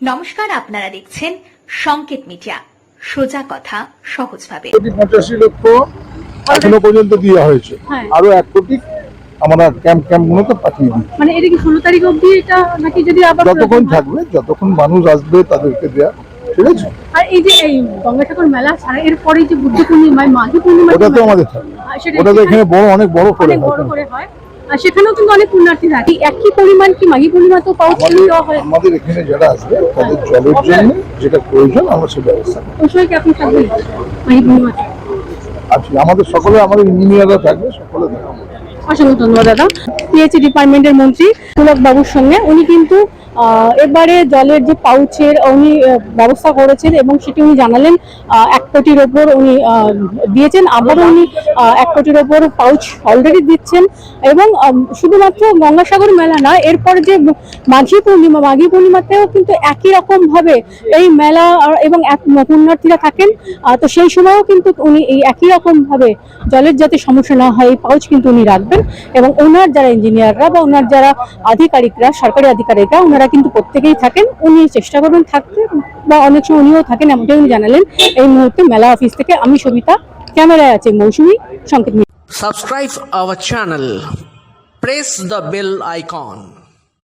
নমস্কার আপনারা দেখছেন সংকেত মিডিয়া। সোজা কথা সহজভাবে। কোটি পঁচাশি লক্ষ এখনও পর্যন্ত দেওয়া হয়েছে। হ্যাঁ। আরও এক কোটি আমরা ক্যাম্প ক্যাম্প গুলোতে পাঠিয়ে দিই মানে এটা কি ষোলো তারিখ অবধি এটা নাকি যদি আবার যতক্ষণ থাকবে যতক্ষণ মানুষ আসবে তাদেরকে দেয়া ঠিক আছে? আর এই যে এই গঙ্গাসাগর মেলা ছাড়া এরপরে যে বুদ্ধ পূর্ণিমায় মাঘী পূর্ণিমা ওটা তো আমাদের সেটা ওটা তো এখানে বড় অনেক বড় করে অনেক বড় হয়। আর সেখানেও কিন্তু অনেক পুণ্যার্থী থাকে। একই পরিমাণ কি পূর্ণিমা তো পাওয়া দেওয়া হয়? আমাদের এখানে যারা আসবে তাদের জলের জন্য যেটা প্রয়োজন আমরা সে ব্যবস্থা ওই সময় কি আপনি থাকবেন পূর্ণিমা আচ্ছা আমাদের সকলে আমাদের ইঞ্জিনিয়াররা থাকবে সকলে থাকবে। অসংখ্য ধন্যবাদ দাদা। পিএইচই ডিপার্টমেন্টের মন্ত্রী পুলক বাবুর সঙ্গে উনি কিন্তু এবারে জলের যে পাউচের উনি ব্যবস্থা করেছেন এবং সেটি উনি জানালেন এক কোটির ওপর উনি দিয়েছেন। আবারও উনি এক কোটির ওপর পাউচ অলরেডি দিচ্ছেন। এবং শুধুমাত্র গঙ্গাসাগর মেলা না এরপর যে মাঘী পূর্ণিমা, মাঘী পূর্ণিমাতেও কিন্তু একই রকম ভাবে এই মেলা এবং পুণ্যার্থীরা থাকেন। তো সেই সময়ও কিন্তু উনি এই একই রকম ভাবে জলের যাতে সমস্যা না হয়, এই পাউচ কিন্তু উনি রাখবেন। এবং ওনার যারা ইঞ্জিনিয়াররা বা ওনার যারা আধিকারিকরা, সরকারি আধিকারিকরা, ওনারা কিন্তু প্রত্যেকেই থাকেন, উনি চেষ্টা করবেন থাকতে, বা অনেক সময় উনিও থাকেন, এমনটাই উনি জানালেন। এই মুহূর্তে মেলা অফিস থেকে আমি সবিতা, ক্যামেরায় আছে মৌসুমি সংকেত subscribe our channel press the bell icon.